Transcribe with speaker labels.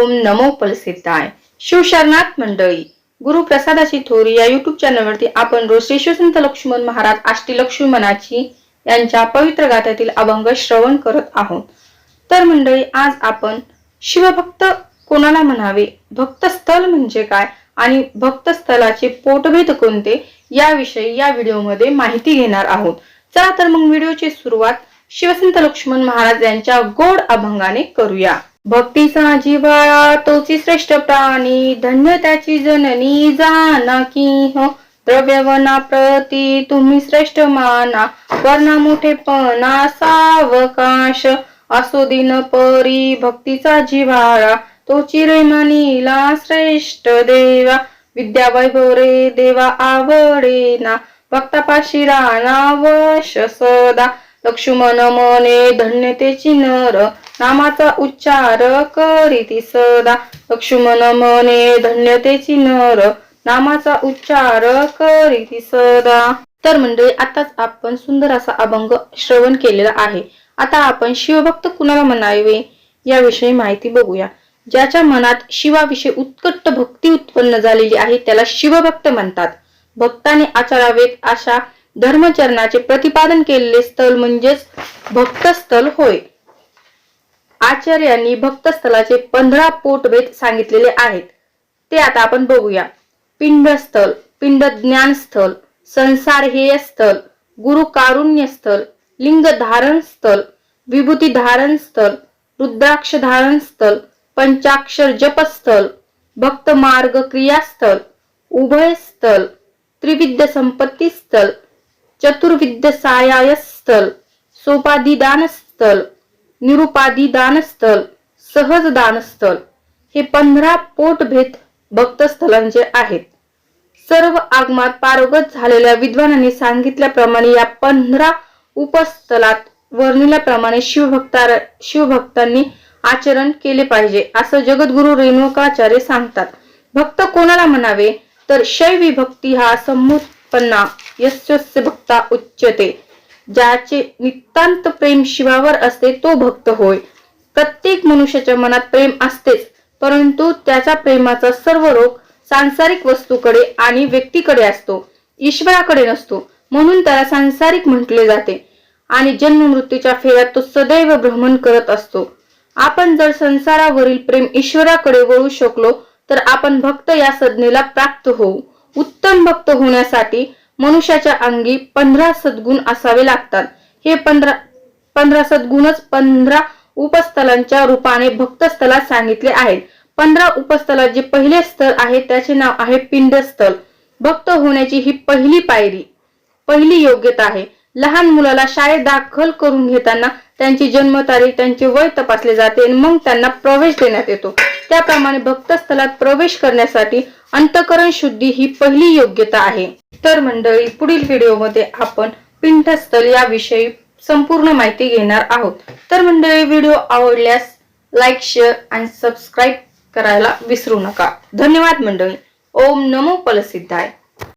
Speaker 1: ओम नमो फलसिद्धाय शिवशरणात मंडळी गुरु प्रसादाची थोरी या युट्यूब चॅनलवरती आपण रोज श्री शिवसंत लक्ष्मण महाराज आष्टी लक्ष्मणाची यांच्या पवित्र गाथ्यातील अभंग श्रवण करत आहोत. तर मंडळी आज आपण शिवभक्त कोणाला म्हणावे? भक्तस्थल म्हणजे काय? आणि भक्तस्थलाचे पोटभेद कोणते? याविषयी या व्हिडिओमध्ये माहिती घेणार आहोत. चला तर मग व्हिडिओची सुरुवात शिवसंत लक्ष्मण महाराज यांच्या गोड अभंगाने करूया. भक्तीचा जिव्हाळा तोची श्रेष्ठ प्राणी धन्य त्याची जननी जाना की हो. द्रव्यवना प्रती तुम्ही श्रेष्ठ माना वर्णा मोठेपणा सावकाश. असो दिन परी भक्तीचा जिव्हाळा तो चिरे श्रेष्ठ देवा. विद्या वैभव रे देवा आवडे ना भक्तापाशी राणा वश सदा. लक्ष्मण मने धन्यतेची नर नामाचा उच्चार करीती सदा. लक्ष्मण मने धन्यतेची नर नामाचा उच्चार करीती सदा. तर मंडळी आताच आपण सुंदर असा अभंग श्रवण केलेला आहे. आता आपण शिवभक्त कुणाला म्हणावे? याविषयी माहिती बघूया. ज्याच्या मनात शिवाविषयी उत्कट भक्ती उत्पन्न झालेली आहे त्याला शिवभक्त म्हणतात. भक्ताने आचरावेत अशा धर्मचरणाचे प्रतिपादन केलेले स्थळ म्हणजेच भक्तस्थल होय. आचार्यांनी भक्तस्थलाचे पंधरा पोटभेद सांगितलेले आहेत. ते आता आपण बघूया. पिंडस्थल पिंड ज्ञानस्थल संसार हेय स्थल गुरु कारुण्य स्थल लिंग धारण स्थल विभूती धारण स्थल रुद्राक्ष धारण स्थल पंचाक्षर जपस्थल भक्त मार्ग क्रियास्थल उभय स्थल त्रिविद्य संपत्ती स्थल चतुर्विद्य सायाय स्थल सोपाधिदान स्थल निरुपादी दानस्थल सहज दानस्थल हे पंधरा पोटभेद भक्तस्थलांचे आहेत. सर्व आगमात पारगत झालेल्या विद्वानांनी सांगितल्याप्रमाणे या पंधरा उपस्थलात वर्णिल्याप्रमाणे शिवभक्ता शिवभक्तांनी आचरण केले पाहिजे असं जगद्गुरु रेणुकाचार्य सांगतात. भक्त कोणाला म्हणावे? तर शैवी भक्ती हा समुत्पन्ना यस्यस्य भक्ता उच्चते ज्याचे नितांत प्रेम शिवावर असते तो भक्त होय. प्रत्येक मनुष्याच्या मनात प्रेम असतेच परंतु त्याच्या प्रेमाचा सर्व रोग सांसारिक वस्तूकडे आणि व्यक्तीकडे असतो ईश्वराकडे नसतो म्हणून त्याला सांसारिक म्हटले जाते. आणि जन्म मृत्यूच्या फेऱ्यात तो सदैव भ्रमण करत असतो. आपण जर संसारावरील प्रेम ईश्वराकडे वळू शकलो तर आपण भक्त या संज्ञेला प्राप्त होऊ. उत्तम भक्त होण्यासाठी मनुष्याच्या अंगी पंधरा सद्गुण असावे लागतात. हे पंधरा पंधरा सद्गुणच पंधरा उपस्थलांच्या रूपाने भक्तस्थलात सांगितले आहेत. पंधरा उपस्थलात जे पहिले स्थळ आहे त्याचे नाव आहे पिंडस्थल. भक्त होण्याची ही पहिली पायरी पहिली योग्यता आहे. लहान मुलाला शाळेत दाखल करून घेताना त्यांची जन्मतारीख त्यांचे वय तपासले जाते आणि मग त्यांना प्रवेश देण्यात येतो. त्याप्रमाणे भक्तस्थलात प्रवेश करण्यासाठी अंतकरण शुद्धी ही पहिली योग्यता आहे. तर मंडळी पुढील व्हिडिओमध्ये आपण पिंठस्थल याविषयी संपूर्ण माहिती घेणार आहोत. तर मंडळी व्हिडिओ आवडल्यास लाईक शेअर आणि सबस्क्राईब करायला विसरू नका. धन्यवाद मंडळी. ओम नमो फलसिद्धाय.